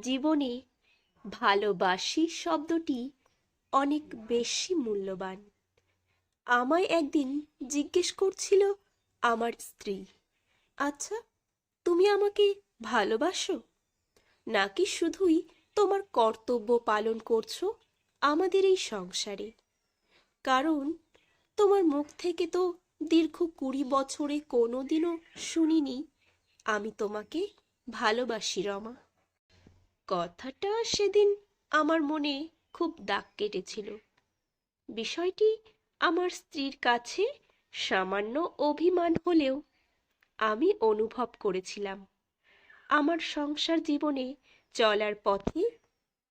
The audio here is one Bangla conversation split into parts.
জীবনে ভালোবাসি শব্দটি অনেক বেশি মূল্যবান। আমায় একদিন জিজ্ঞেস করছিল, আমার স্ত্রী আচ্ছা তুমি আমাকে ভালোবাসো? নাকি শুধুই তোমার কর্তব্য পালন করছ আমাদের এই সংসারে? কারণ তোমার মুখ থেকে তো দীর্ঘ কুড়ি বছরে কোনোদিনও শুনিনি, আমি তোমাকে ভালোবাসি রমা। কথাটা সেদিন আমার মনে খুব দাগ কেটেছিল। বিষয়টি আমার স্ত্রীর কাছে সামান্য অভিমান হলেও আমি অনুভব করেছিলাম। আমার সংসার জীবনে চলার পথে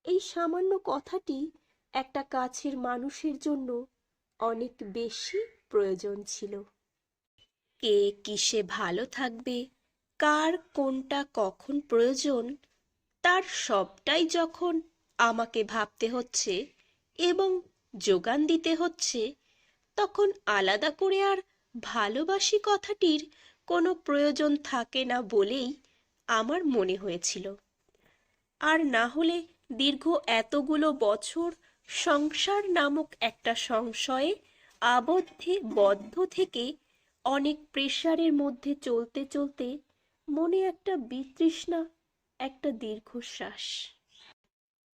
এই সামান্য কথাটি একটা কাছের মানুষের জন্য অনেক বেশি প্রয়োজন ছিল। কে কিসে ভালো থাকবে? কার কোনটা কখন প্রয়োজন? তার সবটাই যখন আমাকে ভাবতে হচ্ছে এবং যোগান দিতে হচ্ছে, তখন আলাদা করে আর ভালোবাসি কথাটির কোনো প্রয়োজন থাকে না বলেই আমার মনে হয়েছিল। আর না হলে দীর্ঘ এতগুলো বছর সংসার নামক একটা সংশয়ে আবদ্ধে বদ্ধ থেকে অনেক প্রেশারের মধ্যে চলতে চলতে মনে একটা বিতৃষ্ণা একটা দীর্ঘশ্বাস।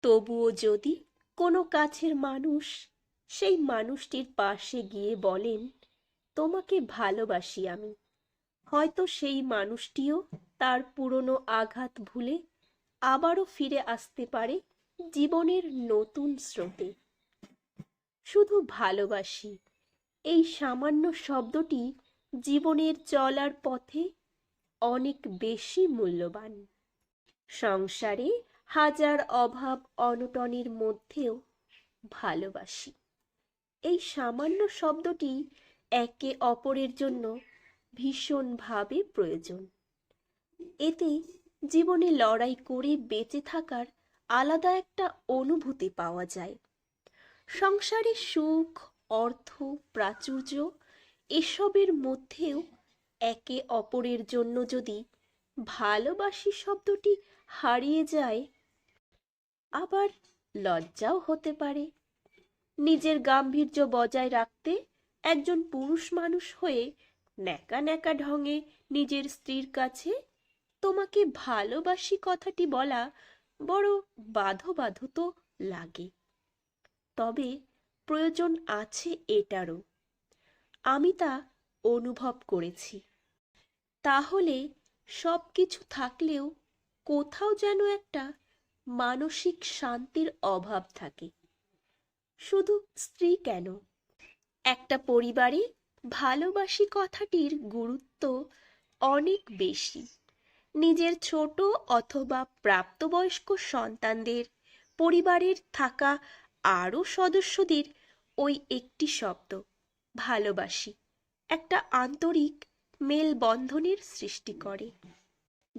তবুও যদি কোনো কাছের মানুষ সেই মানুষটির পাশে গিয়ে বলেন, তোমাকে ভালোবাসি আমি। হয়তো সেই মানুষটিও তার পুরনো আঘাত ভুলে আবারও ফিরে আসতে পারে জীবনের নতুন স্রোতে। শুধু ভালোবাসি, এই সামান্য শব্দটি জীবনের চলার পথে অনেক বেশি মূল্যবান। সংসারে হাজার অভাব অনটনের মধ্যেও ভালোবাসি। এই সামান্য শব্দটি একে অপরের জন্য ভীষণভাবে প্রয়োজন। এতে জীবনে লড়াই করে বেঁচে থাকার আলাদা একটা অনুভূতি পাওয়া যায়। সংসারে সুখ, অর্থ, প্রাচুর্য এসবের মধ্যেও একে অপরের জন্য যদি ভালোবাসি শব্দটি হারিয়ে যায়। আবার লজ্জাও হতে পারে। নিজের গাম্ভীর্য বজায় রাখতে একজন পুরুষ মানুষ হয়ে ন্যাকা ন্যাকা ঢঙে নিজের স্ত্রীর কাছে তোমাকে ভালোবাসি কথাটি বলা বড় বাধো বাধো তো লাগে। তবে প্রয়োজন আছে এটারও। আমি তা অনুভব করেছি। তাহলে সব কিছু থাকলেও কোথাও যেন একটা মানসিক শান্তির অভাব থাকে। শুধু স্ত্রী কেন? একটা পরিবারে ভালোবাসি কথাটির গুরুত্ব অনেক বেশি। নিজের ছোট অথবা প্রাপ্তবয়স্ক সন্তানদের পরিবারের থাকা আরও সদস্যদের ওই একটি শব্দ, ভালোবাসি। একটা আন্তরিক মেলবন্ধনের সৃষ্টি করে।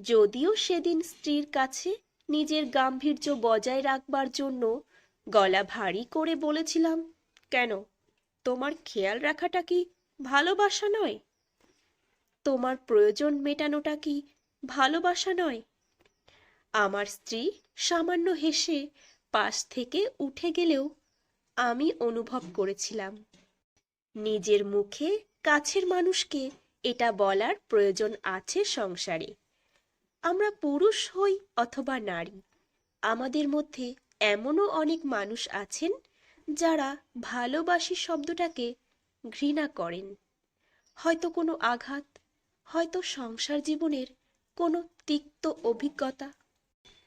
যদিও সেদিন স্ত্রীর কাছে নিজের গাম্ভীর্য বজায় রাখবার জন্য গলা ভারী করে বলেছিলাম, কেন, তোমার খেয়াল রাখাটা কি ভালোবাসা নয়? তোমার প্রয়োজন মেটানোটা কি ভালোবাসা নয়? আমার স্ত্রী সামান্য হেসে পাশ থেকে উঠে গেলেও আমি অনুভব করেছিলাম, নিজের মুখে কাছের মানুষকে এটা বলার প্রয়োজন আছে সংসারে। আমরা পুরুষ হই অথবা নারী, আমাদের মধ্যে এমনও অনেক মানুষ আছেন যারা ভালোবাসি শব্দটাকে ঘৃণা করেন। হয়তো কোনো আঘাত, হয়তো সংসার জীবনের কোনো তিক্ত অভিজ্ঞতা।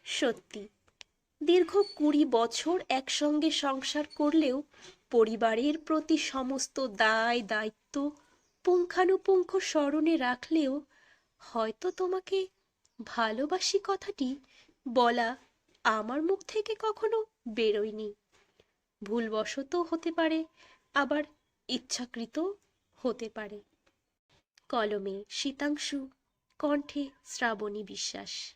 সত্যি, দীর্ঘ কুড়ি বছর একসঙ্গে সংসার করলেও পরিবারের প্রতি সমস্ত দায়, দায়িত্ব পুঙ্খানুপুঙ্খ স্মরণে রাখলেও হয়তো তোমাকে ভালোবাসি কথাটি বলা আমার মুখ থেকে কখনো বেরোয়নি। ভুলবশত হতে পারে, আবার ইচ্ছাকৃত হতে পারে। কলমে শীতাংশু, কণ্ঠে শ্রাবণী বিশ্বাস।